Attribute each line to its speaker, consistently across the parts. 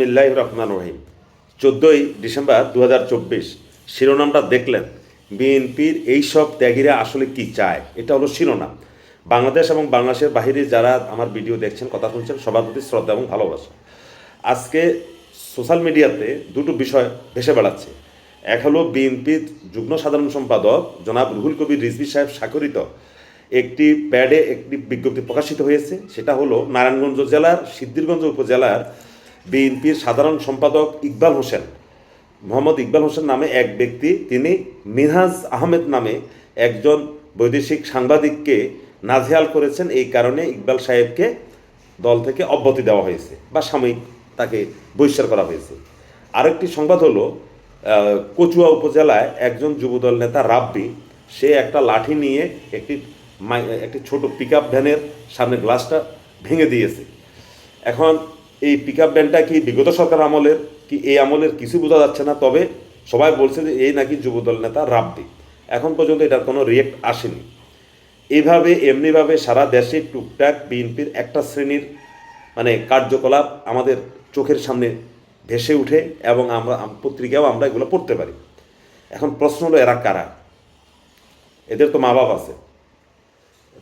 Speaker 1: বিসমিল্লাহ রহমান রহিম। চোদ্দোই ডিসেম্বর দু হাজার চব্বিশ, শিরোনামটা দেখলেন। বিএনপির এইসব ত্যাগীরা আসলে কি চায়? এটা হলো শিরোনাম। বাংলাদেশ এবং বাংলাদেশের বাহিরে যারা আমার ভিডিও দেখছেন, কথা শুনছেন, সবার প্রতি শ্রদ্ধা এবং ভালোবাসা। আজকে সোশ্যাল মিডিয়াতে দুটো বিষয় ভেসে বেড়াচ্ছে। এক হলো বিএনপির যুগ্ম সাধারণ সম্পাদক জনাব রুহুল কবির রিজভি সাহেব স্বাক্ষরিত একটি প্যাডে একটি বিজ্ঞপ্তি প্রকাশিত হয়েছে। সেটা হলো নারায়ণগঞ্জ জেলার সিদ্ধিরগঞ্জ উপজেলার বিএনপির সাধারণ সম্পাদক ইকবাল হোসেন। মোহাম্মদ ইকবাল হোসেন নামে এক ব্যক্তি, তিনি মিনহাজ আহমেদ নামে একজন বৈদেশিক সাংবাদিককে নাজেহাল করেছেন। এই কারণে ইকবাল সাহেবকে দল থেকে অব্যাহতি দেওয়া হয়েছে বা সাময়িক তাকে বহিষ্কার করা হয়েছে। আরেকটি সংবাদ হলো কচুয়া উপজেলায় একজন যুবদল নেতা রাব্বি, সে একটা লাঠি নিয়ে একটি একটি ছোট পিক আপ ভ্যানের সামনে গ্লাসটা ভেঙে দিয়েছে। এখন এই পিক আপ ভ্যানটা কি বিগত সরকার আমলের? কি এই আমলের কিছু বোঝা যাচ্ছে না? তবে সবাই বলছে যে এই নাকি যুবদল নেতা রাব্বি। এখন পর্যন্ত এটার কোনো রিয়েক্ট আসেনি। এইভাবে এমনিভাবে সারা দেশে টুকটাক বিএনপির একটা শ্রেণির মানে কার্যকলাপ আমাদের চোখের সামনে ভেসে উঠে এবং আমরা পত্রিকাও আমরা এগুলো পড়তে পারি। এখন প্রশ্ন হলো, এরা কারা? এদের তো মা বাপ আছে।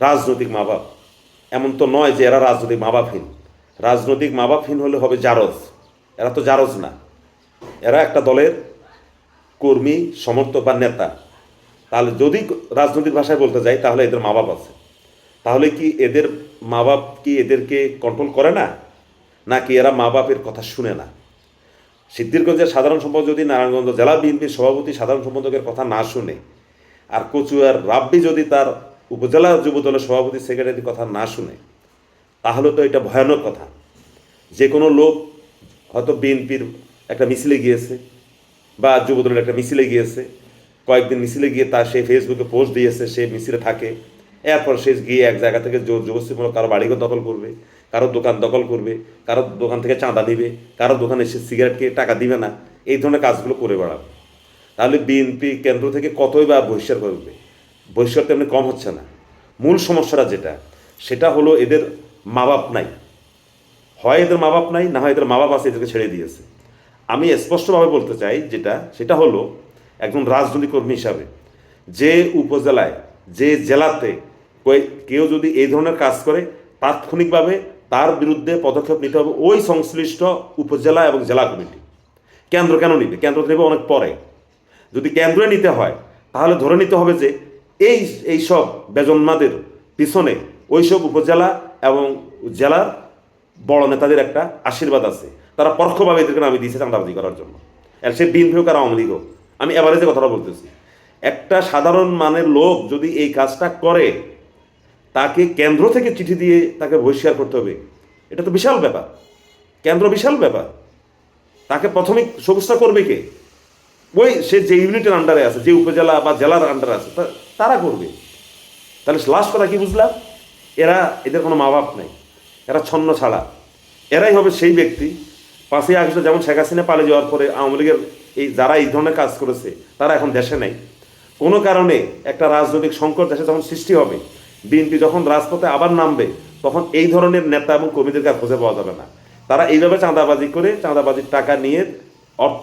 Speaker 1: রাজনৈতিক মা বাপ এমন তো নয় যে এরা রাজনৈতিক মা বাপহীন রাজনৈতিক মা বাপহীন হলে হবে জারজ। এরা তো জারজ না। এরা একটা দলের কর্মী, সমর্থক বা নেতা। তাহলে যদি রাজনৈতিক ভাষায় বলতে যাই, তাহলে এদের মা বাপ আছে। তাহলে কি এদের মা বাপ কি এদেরকে কন্ট্রোল করে না? নাকি এরা মা বাপের কথা শুনে না? সিদ্ধিরগঞ্জের সাধারণ সম্পাদক যদি নারায়ণগঞ্জ জেলা বিএনপির সভাপতি সাধারণ সম্পাদকের কথা না শুনে, আর কচুয়ার রাব্বি যদি তার উপজেলা যুবদলের সভাপতি, সেক্রেটারির কথা না শুনে তাহলে তো এটা ভয়ানক কথা। যে কোনো লোক হয়তো বিএনপির একটা মিছিলে গিয়েছে বা যুবদলের একটা মিছিলে গিয়েছে, কয়েকদিন মিছিলে গিয়ে তার সে ফেসবুকে পোস্ট দিয়েছে, সে মিছিলে থাকে। এরপর সে গিয়ে এক জায়গা থেকে জোর জবস্তিমূলক কারও বাড়িঘর দখল করবে, কারও দোকান দখল করবে, কারও দোকান থেকে চাঁদা দিবে, কারও দোকানে এসে সিগারেট খেয়ে টাকা দিবে না। এই ধরনের কাজগুলো করে বেড়াবে। তাহলে বিএনপি কেন্দ্র থেকে কতই বা বহিষ্কার করবে? বহিষ্কার তেমনি কম হচ্ছে না। মূল সমস্যাটা যেটা, সেটা হলো এদের মা বাপ নাই। হয় এদের মা বাপ নাই, না হয় এদের মা বাপ আছে, এদেরকে ছেড়ে দিয়েছে আমি স্পষ্টভাবে বলতে চাই যেটা, সেটা হলো একজন রাজনৈতিক কর্মী হিসাবে যে উপজেলায়, যে জেলাতে কেউ যদি এই ধরনের কাজ করে, তাৎক্ষণিকভাবে তার বিরুদ্ধে পদক্ষেপ নিতে হবে ওই সংশ্লিষ্ট উপজেলা এবং জেলা কমিটি। কেন্দ্র কেন নিবে? কেন্দ্র নেবে অনেক পরে। যদি কেন্দ্রে নিতে হয়, তাহলে ধরে নিতে হবে যে এই এই সব বেজন্মাদের পিছনে ওইসব উপজেলা এবং জেলার বড় নেতাদের একটা আশীর্বাদ আছে। তারা পরোক্ষভাবে এদেরকে নামিয়ে দিয়েছে চাঁদাবাজি করার জন্য। আর সে বিএনপি হোক আর আওয়ামী লীগ হোক। আমি এবারে যে কথাটা বলতেছি। একটা সাধারণ মানের লোক যদি এই কাজটা করে, তাকে কেন্দ্র থেকে চিঠি দিয়ে তাকে বহিষ্কার করতে হবে। এটা তো বিশাল ব্যাপার। কেন্দ্র বিশাল ব্যাপার। তাকে প্রাথমিক সবুজটা করবে কে? ওই সে যে ইউনিটের আন্ডারে আছে, যে উপজেলা বা জেলার আন্ডারে আছে তারা করবে। তাহলে লাস্ট কথা কি বুঝলাম? এরা এদের কোনো মা বাপ নেই। এরা ছন্ন ছাড়া। এরাই হবে সেই ব্যক্তি। পাঁচই আগস্টে যেমন শেখ হাসিনা পালিয়ে যাওয়ার পরে আওয়ামী লীগের এই যারা এই ধরনের কাজ করেছে, তারা এখন দেশে নেই। কোনো কারণে একটা রাজনৈতিক সংকট দেশে যখন সৃষ্টি হবে, বিএনপি যখন রাজপথে আবার নামবে, তখন এই ধরনের নেতা এবং কর্মীদেরকে আর খুঁজে পাওয়া যাবে না। তারা এইভাবে চাঁদাবাজি করে, চাঁদাবাজির টাকা নিয়ে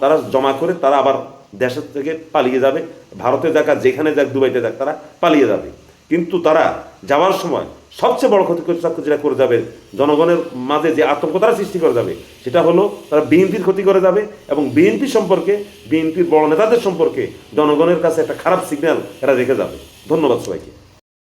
Speaker 1: তারা জমা করে, তারা আবার দেশের থেকে পালিয়ে যাবে। ভারতে যাক আর যেখানে যাক, দুবাইতে যাক, তারা পালিয়ে যাবে। কিন্তু তারা যাওয়ার সময় সবচেয়ে বড় ক্ষতি যেটা করে যাবে, জনগণের মাঝে যে আতঙ্ক তারা সৃষ্টি করে যাবে, সেটা হলো তারা বিএনপির ক্ষতি করে যাবে এবং বিএনপি সম্পর্কে, বিএনপির বড় নেতাদের সম্পর্কে জনগণের কাছে একটা খারাপ সিগন্যাল এরা রেখে যাবে। ধন্যবাদ সবাইকে।